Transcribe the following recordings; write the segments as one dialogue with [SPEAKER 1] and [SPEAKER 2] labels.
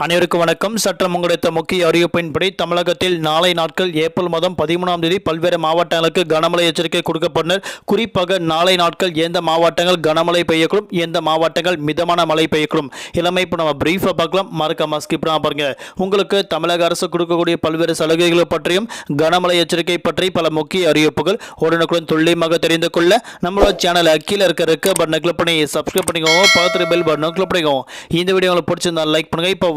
[SPEAKER 1] அனைவருக்கும் வணக்கம். சட்டம் கிடைத்த முக்கிய அறிவிப்பின்படி தமிழகத்தில் நாளை நாட்கள் ஏப்ரல் மாதம் பதிமூணாம் தேதி பல்வேறு மாவட்டங்களுக்கு கனமழை எச்சரிக்கை கொடுக்கப்பட்டனர். குறிப்பாக நாளை நாட்கள் எந்த மாவட்டங்கள் கனமழை பெய்யக்கூடும் எந்த மாவட்டங்கள் மிதமான மழை பெய்யக்கூடும். எல்லாமே இப்போ நம்ம பிரீஃபாக பார்க்கலாம். மறக்காம ஸ்கிப் பாருங்க. உங்களுக்கு தமிழக அரசு கொடுக்கக்கூடிய பல்வேறு சலுகைகள் பற்றியும் கனமழை எச்சரிக்கை பற்றி பல முக்கிய அறிவிப்புகள் உடனுக்குடன் துல்லியமாக தெரிந்து கொள்ள நம்மளோட சேனலை கீழே இருக்க இருக்க பட்டனை கிளிக் பண்ணி சப்ஸ்கிரைப் பண்ணிக்கோங்க. பார்த்துட்டு பெல் பட்டனை கிளிக் பண்ணிக்கோங்க. இந்த வீடியோ உங்களுக்கு பிடிச்சிருந்தா லைக் பண்ணுங்க. இப்போ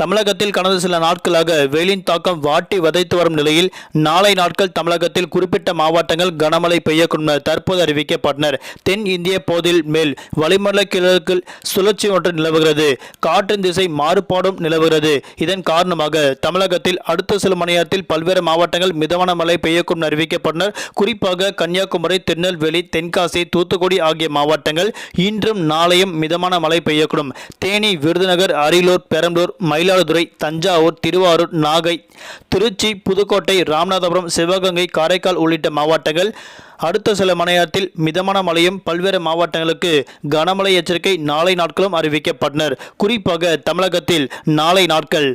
[SPEAKER 1] தமிழகத்தில் கடந்த சில நாட்களாக வெயிலின் தாக்கம் வாட்டி வதைத்து வரும் நிலையில் நாளை நாட்கள் தமிழகத்தில் குறிப்பிட்ட மாவட்டங்கள் கனமழை பெய்யக்கூடும் என தற்போது அறிவிக்கப்பட்டனர். தென் இந்திய போதில் மேல் வளிமண்டல கிழக்கில் சுழற்சி ஒன்று நிலவுகிறது. காற்றின் திசை மாறுபாடும் நிலவுகிறது. இதன் காரணமாக தமிழகத்தில் அடுத்த சில மணி நேரத்தில் பல்வேறு மாவட்டங்கள் மிதமான மழை பெய்யக்கூடும் அறிவிக்கப்பட்டனர். குறிப்பாக கன்னியாகுமரி திருநெல்வேலி தென்காசி தூத்துக்குடி ஆகிய மாவட்டங்கள் இன்றும் நாளையும் மிதமான மழை பெய்யக்கூடும். தேனி விருதுநகர் அரியலூர் பெரம்பலூர் மயில் மயிலாடுதுறை தஞ்சாவூர் திருவாரூர் நாகை திருச்சி புதுக்கோட்டை ராமநாதபுரம் சிவகங்கை காரைக்கால் உள்ளிட்ட மாவட்டங்கள். அடுத்த சில மணி மிதமான மழையும் பல்வேறு மாவட்டங்களுக்கு கனமழை எச்சரிக்கை நாளை நாட்களும் அறிவிக்கப்பட்டனர். குறிப்பாக தமிழகத்தில் நாளை நாட்கள்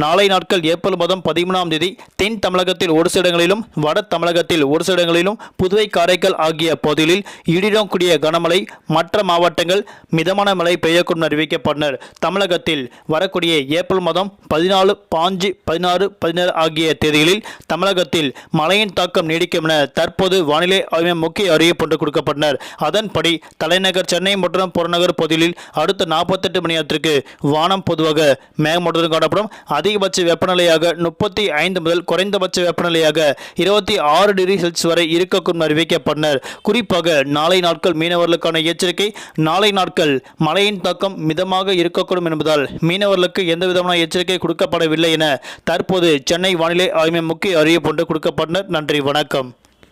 [SPEAKER 1] நாளை நாட்கள் ஏப்ரல் மாதம் பதிமூணாம் தேதி தென் தமிழகத்தில் ஒரு சில இடங்களிலும் வட தமிழகத்தில் ஒரு சில இடங்களிலும் புதுவை காரைக்கால் ஆகிய பகுதிகளில் இடியுடன் கூடிய கனமழை மற்ற மாவட்டங்கள் மிதமான மழை பெய்யக்கூடும் அறிவிக்கப்பட்டனர். தமிழகத்தில் வரக்கூடிய ஏப்ரல் மாதம் பதினாலு பாஞ்சு பதினாறு பதினேழு ஆகிய தேதிகளில் தமிழகத்தில் மழையின் தாக்கம் நீடிக்கும் என தற்போது வானிலை ஆய்வு முக்கிய அறிவிப்பு ஒன்று கொடுக்கப்பட்டனர். அதன்படி தலைநகர் சென்னை மற்றும் புறநகர் பகுதிகளில் அடுத்த நாற்பத்தெட்டு மணி நேரத்திற்கு வானம் பொதுவாக மேகமூட்டத்துடன் காணப்படும். அதிகபட்ச வெப்பநிலையாக முப்பத்தி ஐந்து முதல் குறைந்தபட்ச வெப்பநிலையாக இருபத்தி ஆறு டிகிரி செல்சியஸ் வரை இருக்கக்கூடும் அறிவிக்கப்பட்டனர். குறிப்பாக நாளை நாட்கள் மீனவர்களுக்கான எச்சரிக்கை நாளை நாட்கள் மழையின் தாக்கம் மிதமாக இருக்கக்கூடும் என்பதால் மீனவர்களுக்கு எந்த விதமான எச்சரிக்கை கொடுக்கப்படவில்லை என தற்போது சென்னை வானிலை ஆய்வு முக்கிய அறிவிப்பு ஒன்று கொடுக்கப்பட்டனர். நன்றி வணக்கம்.